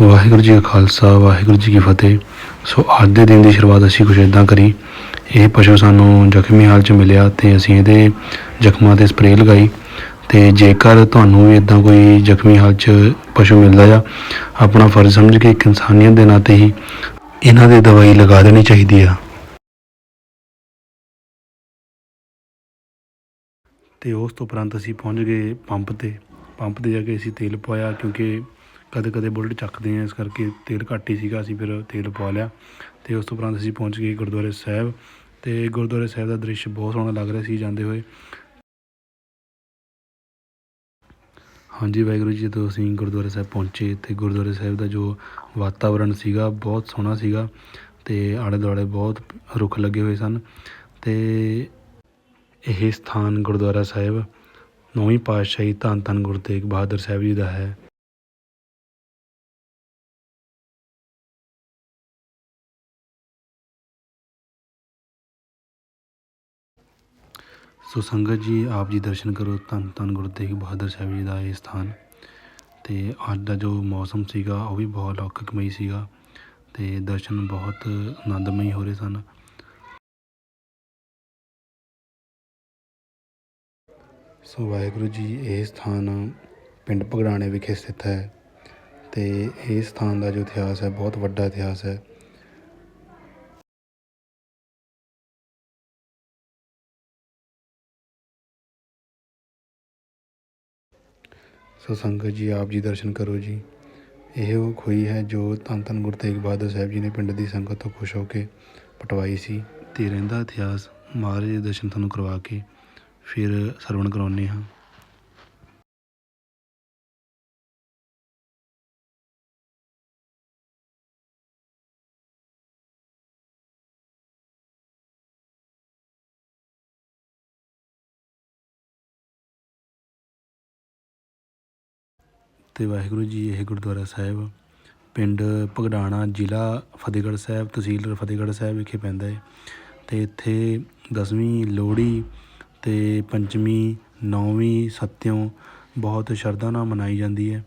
ਵਾਹਿਗੁਰੂ ਜੀ ਕਾ ਖਾਲਸਾ, ਵਾਹਿਗੁਰੂ ਜੀ ਕੀ ਫਤਿਹ। ਸੋ ਅੱਜ ਦੇ ਦਿਨ ਦੀ ਸ਼ੁਰੂਆਤ ਅਸੀਂ ਕੁਝ ਇਦਾਂ ਕਰੀ। ਇਹ ਪਸ਼ੂ ਸਾਨੂੰ ਜ਼ਖਮੀ ਹਾਲ 'ਚ ਮਿਲਿਆ ਤੇ ਅਸੀਂ ਇਹਦੇ ਜ਼ਖਮਾਂ ਤੇ ਸਪਰੇਅ ਲਗਾਈ। ਤੇ ਜੇਕਰ ਤੁਹਾਨੂੰ ਵੀ ਇਦਾਂ ਕੋਈ ਜ਼ਖਮੀ ਹਾਲ 'ਚ ਪਸ਼ੂ ਮਿਲਦਾ ਆ, ਆਪਣਾ ਫਰਜ਼ ਸਮਝ ਕੇ ਇੱਕ ਇਨਸਾਨੀਅਤ ਦੇ ਨਾਤੇ ਹੀ ਇਹਨਾਂ ਦੇ ਦਵਾਈ ਲਗਾ ਦੇਣੀ ਚਾਹੀਦੀ ਆ। ਤੇ ਉਸ ਤੋਂ ਉਪਰੰਤ ਅਸੀਂ ਪਹੁੰਚ ਗਏ ਪੰਪ ਤੇ। ਪੰਪ ਤੇ ਜਾ ਕੇ ਅਸੀਂ ਤੇਲ ਪਵਾਇਆ ਕਿਉਂਕਿ ਕਦੇ ਕਦੇ ਬੁਲਟ ਚੱਕਦੇ ਆ ਇਸ ਕਰਕੇ ਤੇਲ ਘੱਟ ਹੀ ਸੀਗਾ, ਅਸੀਂ ਫਿਰ ਤੇਲ ਪਵਾ ਲਿਆ ਅਤੇ ਉਸ ਤੋਂ ਉਪਰੰਤ ਅਸੀਂ ਪਹੁੰਚ ਗਏ ਗੁਰਦੁਆਰੇ ਸਾਹਿਬ ਅਤੇ ਗੁਰਦੁਆਰੇ ਸਾਹਿਬ ਦਾ ਦ੍ਰਿਸ਼ ਬਹੁਤ ਸੋਹਣਾ ਲੱਗ ਰਿਹਾ ਸੀ ਜਾਂਦੇ ਹੋਏ। ਹਾਂਜੀ, ਵਾਹਿਗੁਰੂ ਜੀ, ਜਦੋਂ ਅਸੀਂ ਗੁਰਦੁਆਰਾ ਸਾਹਿਬ ਪਹੁੰਚੇ ਤੇ ਗੁਰਦੁਆਰੇ ਸਾਹਿਬ ਦਾ ਜੋ ਵਾਤਾਵਰਣ ਸੀਗਾ, ਬਹੁਤ ਸੋਹਣਾ ਸੀਗਾ ਤੇ ਆਲੇ ਦੁਆਲੇ ਬਹੁਤ ਰੁੱਖ ਲੱਗੇ ਹੋਏ ਸਨ ਤੇ ਇਹ ਸਥਾਨ ਗੁਰਦੁਆਰਾ ਸਾਹਿਬ ਨੌਵੀਂ ਪਾਤਸ਼ਾਹੀ ਧੰਨ ਧੰਨ ਗੁਰੂ ਤੇਗ ਬਹਾਦਰ ਸਾਹਿਬ ਜੀ ਦਾ ਹੈ। ਸੋ ਸੰਗਤ ਜੀ, ਆਪ ਜੀ ਦਰਸ਼ਨ ਕਰੋ, ਧੰਨ ਧੰਨ ਗੁਰੂ ਤੇਗ ਬਹਾਦਰ ਸਾਹਿਬ ਜੀ ਦਾ ਇਹ ਸਥਾਨ। ਤੇ ਅੱਜ ਦਾ ਜੋ ਮੌਸਮ ਸੀਗਾ, ਉਹ ਵੀ ਬਹੁਤ ਲੌਕਿਕਮਈ ਸੀਗਾ ਤੇ ਦਰਸ਼ਨ ਬਹੁਤ ਆਨੰਦਮਈ ਹੋ ਰਹੇ ਸਨ। ਸੋ ਵਾਹਿਗੁਰੂ ਜੀ, ਇਹ ਸਥਾਨ ਪਿੰਡ ਭਗੜਾਣੇ ਵਿਖੇ ਸਥਿਤ ਹੈ ਤੇ ਇਹ ਸਥਾਨ ਦਾ ਜੋ ਇਤਿਹਾਸ ਹੈ, ਬਹੁਤ ਵੱਡਾ ਇਤਿਹਾਸ ਹੈ। ਸੋ ਸੰਗਤ ਜੀ, ਆਪ ਜੀ ਦਰਸ਼ਨ ਕਰੋ ਜੀ। ਇਹ ਉਹ ਖੋਈ ਹੈ ਜੋ ਧੰਨ ਧੰਨ ਗੁਰੂ ਤੇਗ ਬਹਾਦਰ ਸਾਹਿਬ ਜੀ ਨੇ ਪਿੰਡ ਦੀ ਸੰਗਤ ਤੋਂ ਖੁਸ਼ ਹੋ ਕੇ ਪਟਵਾਈ ਸੀ। ਤੇ ਰਹਿੰਦਾ ਇਤਿਹਾਸ, ਮਹਾਰਾਜ ਦੇ ਦਰਸ਼ਨ ਤੁਹਾਨੂੰ ਕਰਵਾ ਕੇ ਫਿਰ ਸਰਵਣ ਕਰਾਉਂਦੇ ਹਾਂ। ਤੇ ਵਾਹਿਗੁਰੂ ਜੀ, ਇਹ ਗੁਰਦੁਆਰਾ ਸਾਹਿਬ ਪਿੰਡ ਭਗੜਾਣਾ ਜ਼ਿਲ੍ਹਾ ਫਤਿਹਗੜ੍ਹ ਸਾਹਿਬ, ਤਹਿਸੀਲ ਫਤਿਹਗੜ੍ਹ ਸਾਹਿਬ ਵਿਖੇ ਪੈਂਦਾ ਹੈ ਤੇ ਇੱਥੇ ਦਸਵੀਂ ਲੋਹੜੀ ਤੇ ਪੰਚਮੀ ਨੌਵੀਂ ਸਤਿਓਂ ਬਹੁਤ ਸ਼ਰਧਾ ਨਾਲ ਮਨਾਈ ਜਾਂਦੀ ਹੈ।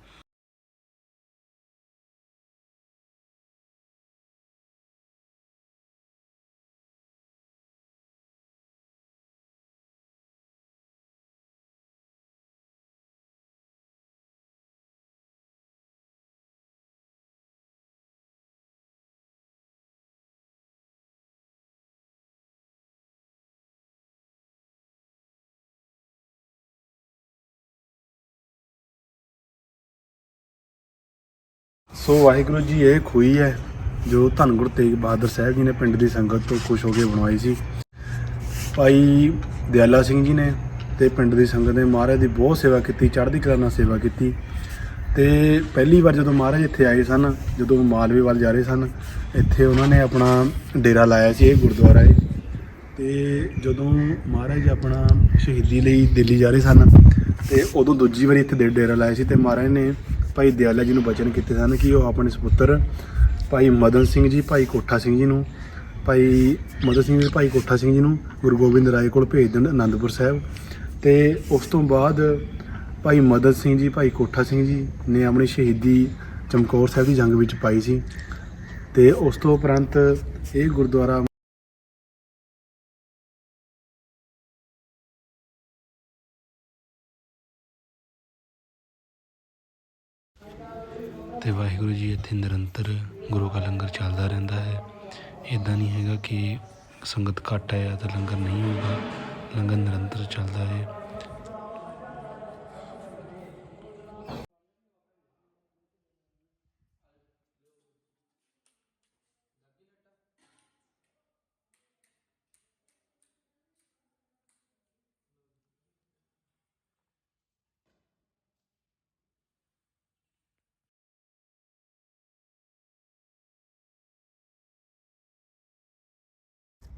ਸੋ ਵਾਹਿਗੁਰੂ ਜੀ, ਇਹ ਖੂਹੀ ਹੈ ਜੋ ਧੰਨ ਗੁਰੂ ਤੇਗ ਬਹਾਦਰ ਸਾਹਿਬ ਜੀ ਨੇ ਪਿੰਡ ਦੀ ਸੰਗਤ ਤੋਂ ਖੁਸ਼ ਹੋ ਕੇ ਬਣਵਾਈ ਸੀ। ਭਾਈ ਦਿਆਲਾ ਸਿੰਘ ਜੀ ਨੇ ਤੇ ਪਿੰਡ ਦੀ ਸੰਗਤ ਨੇ ਮਹਾਰਾਜ ਦੀ ਬਹੁਤ ਸੇਵਾ ਕੀਤੀ, ਚੜ੍ਹਦੀ ਕਲਾ ਨਾਲ ਸੇਵਾ ਕੀਤੀ ਤੇ ਪਹਿਲੀ ਵਾਰ ਜਦੋਂ ਮਹਾਰਾਜ ਇੱਥੇ ਆਏ ਸਨ, ਜਦੋਂ ਮਾਲਵੇ ਵੱਲ ਜਾ ਰਹੇ ਸਨ, ਇੱਥੇ ਉਹਨਾਂ ਨੇ ਆਪਣਾ ਡੇਰਾ ਲਾਇਆ ਸੀ ਇਹ ਗੁਰਦੁਆਰਾ ਹੈ ਤੇ ਜਦੋਂ ਮਹਾਰਾਜ ਆਪਣਾ ਸ਼ਹੀਦੀ ਲਈ ਦਿੱਲੀ ਜਾ ਰਹੇ ਸਨ ਤੇ ਉਦੋਂ ਦੂਜੀ ਵਾਰੀ ਇੱਥੇ ਡੇਰਾ ਲਾਇਆ ਸੀ ਤੇ ਮਹਾਰਾਜ ਨੇ ਭਾਈ ਦਿਆਲਾ ਜੀ ਨੂੰ ਬਚਨ ਕੀਤੇ ਸਨ ਕਿ ਉਹ ਆਪਣੇ ਸੁਪੁੱਤਰ ਭਾਈ ਮਦਨ ਸਿੰਘ ਜੀ, ਭਾਈ ਕੋਠਾ ਸਿੰਘ ਜੀ ਨੂੰ, ਭਾਈ ਮਦਨ ਸਿੰਘ ਜੀ, ਭਾਈ ਕੋਠਾ ਸਿੰਘ ਜੀ ਨੂੰ ਗੁਰੂ ਗੋਬਿੰਦ ਰਾਏ ਕੋਲ ਭੇਜ ਦੇਣ ਅਨੰਦਪੁਰ ਸਾਹਿਬ। ਤੇ ਉਸ ਤੋਂ ਬਾਅਦ ਭਾਈ ਮਦਨ ਸਿੰਘ ਜੀ, ਭਾਈ ਕੋਠਾ ਸਿੰਘ ਜੀ ਨੇ ਆਪਣੀ ਸ਼ਹੀਦੀ ਚਮਕੌਰ ਸਾਹਿਬ ਦੀ ਜੰਗ ਵਿੱਚ ਪਾਈ ਸੀ। ਤੇ ਉਸ ਤੋਂ ਉਪਰੰਤ ਇਹ ਗੁਰਦੁਆਰਾ ਤੇ ਵਾਹਿਗੁਰੂ ਜੀ ਇੱਥੇ ਨਿਰੰਤਰ ਗੁਰੂ ਕਾ ਲੰਗਰ ਚੱਲਦਾ ਰਹਿੰਦਾ ਹੈ। ਇਦਾਂ ਨਹੀਂ ਹੈਗਾ ਕਿ ਸੰਗਤ ਘੱਟ ਹੈ ਜਾਂ ਤਾਂ ਲੰਗਰ ਨਹੀਂ ਹੋਊਗਾ। ਲੰਗਰ ਨਿਰੰਤਰ ਚੱਲਦਾ ਹੈ।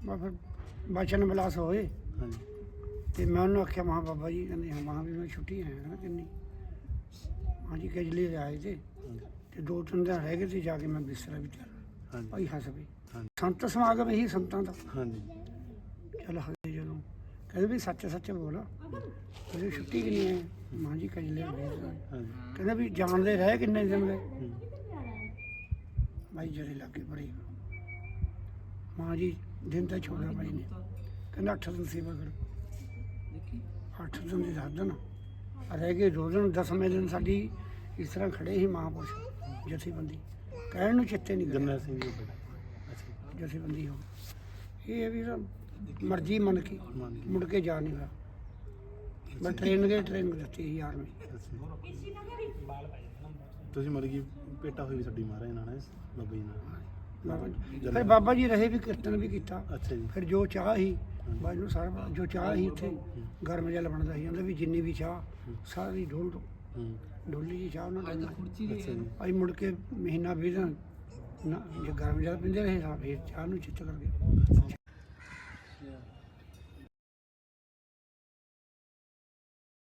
ਬਾ ਫਿਰ ਬਚਨ ਬਲਾਸ ਹੋਏ। ਹਾਂਜੀ। ਤੇ ਮੈਂ ਉਹਨੂੰ ਆਖਿਆ ਮਹਾ ਬਾਬਾ ਜੀ ਕਹਿੰਦੇ ਹਾਂ ਮਹਾ ਵੀ ਮੈਂ ਛੁੱਟੀ ਆਇਆ ਨਾ ਕਿੰਨੀ। ਹਾਂਜੀ ਕਜਲੀ ਆਏ ਤੇ ਤੇ ਦੋ ਤਿੰਨ ਦਿਨ ਰਹਿ ਗਏ ਸੀ ਜਾ ਕੇ ਮੈਂ ਬਿਸਤਰਾ ਵੀ ਚੱਲ ਹਾਂਜੀ। ਭਾਈ ਹੱਸ ਹਾਂਜੀ। ਸੰਤ ਸਮਾਗਮ ਇਹੀ ਸੰਤਾਂ ਦਾ। ਹਾਂਜੀ। ਚੱਲ ਹੱਸੇ ਜਦੋਂ। ਕਹਿੰਦੇ ਵੀ ਸੱਚ ਸੱਚ ਬੋਲ। ਉਹਦੀ ਛੁੱਟੀ ਕਿੰਨੀ ਹੈ? ਮਾਂ ਜੀ ਕਜਲੇ ਹੋਏ ਹਾਂਜੀ। ਕਹਿੰਦੇ ਵੀ ਜਾਣਦੇ ਰਹੇ ਕਿੰਨੇ ਦਿਨ ਦੇ? ਭਾਈ ਜਰੇ ਲੱਗੇ ਬੜੇ ਮਾਂ ਜੀ ਦਿਨ ਤਾਂ ਛੋੜਨਾ ਭਾਈ ਨੇ। ਕਹਿੰਦਾ ਅੱਠ ਦਿਨ ਸੇਵਾ ਕਰੋ। ਅੱਠ ਦਿਨ ਦੀ ਦੱਸ ਦਿਨ। ਰਹਿ ਗਏ ਦੋ ਦਿਨ ਦਸਵੇਂ ਦਿਨ ਸਾਡੀ ਇਸ ਤਰ੍ਹਾਂ ਖੜੇ ਸੀ ਮਹਾਂਪੁਰਸ਼ ਜਥੇਬੰਦੀ। ਕਹਿਣ ਨੂੰ ਚਿੱਤੇ ਨਹੀਂ ਗਏ ਸਿੰਘ ਜੀ ਜਥੇਬੰਦੀ ਹੋ ਇਹ ਹੈ ਵੀ ਮਰਜ਼ੀ ਮੰਨ ਕੇ। ਮੁੜ ਕੇ ਜਾ ਨਹੀਂ ਹੋਇਆ। ਮੈਂ ਟ੍ਰੇਨ ਗਏ ਟ੍ਰੇਨ ਦਿੱਤੀ ਸੀ ਯਾਰ ਨੂੰ ਤੁਸੀਂ ਮਰ ਗਈ ਪੇਟਾ ਹੋਈ ਵੀ ਸਾਡੀ ਮਹਾਰਾਜ ਨਾਲ ਹੈ ਬਾਬਾ ਜੀ ਨਾਲ। ਬਾਬਾ ਜੀ। ਫਿਰ ਬਾਬਾ ਜੀ ਰਹੇ ਵੀ ਕੀਰਤਨ ਵੀ ਕੀਤਾ। ਅੱਛਾ ਜੀ। ਫਿਰ ਜੋ ਚਾਹ ਹੀ ਬਾਈ ਨੂੰ ਸਾਰਾ ਜੋ ਚਾਹ ਹੀ ਉੱਥੇ ਗਰਮ ਜਲ ਬਣਦਾ ਸੀ। ਕਹਿੰਦਾ ਵੀ ਜਿੰਨੀ ਵੀ ਚਾਹ ਸਾਰੀ ਡੋਲ ਦੋ। ਹੂੰ। ਡੋਲੀ ਜੀ ਚਾਹ ਉਹਨਾਂ ਨੇ ਅੱਛਾ ਜੀ। ਅਸੀਂ ਮੁੜ ਕੇ ਮਹੀਨਾ ਵੀਹ ਦਿਨ ਨਾ ਜੇ ਗਰਮ ਜਲ ਪੀਂਦੇ ਰਹੇ ਫਿਰ ਚਾਹ ਨੂੰ ਚਿੱਤ ਕਰ ਗਏ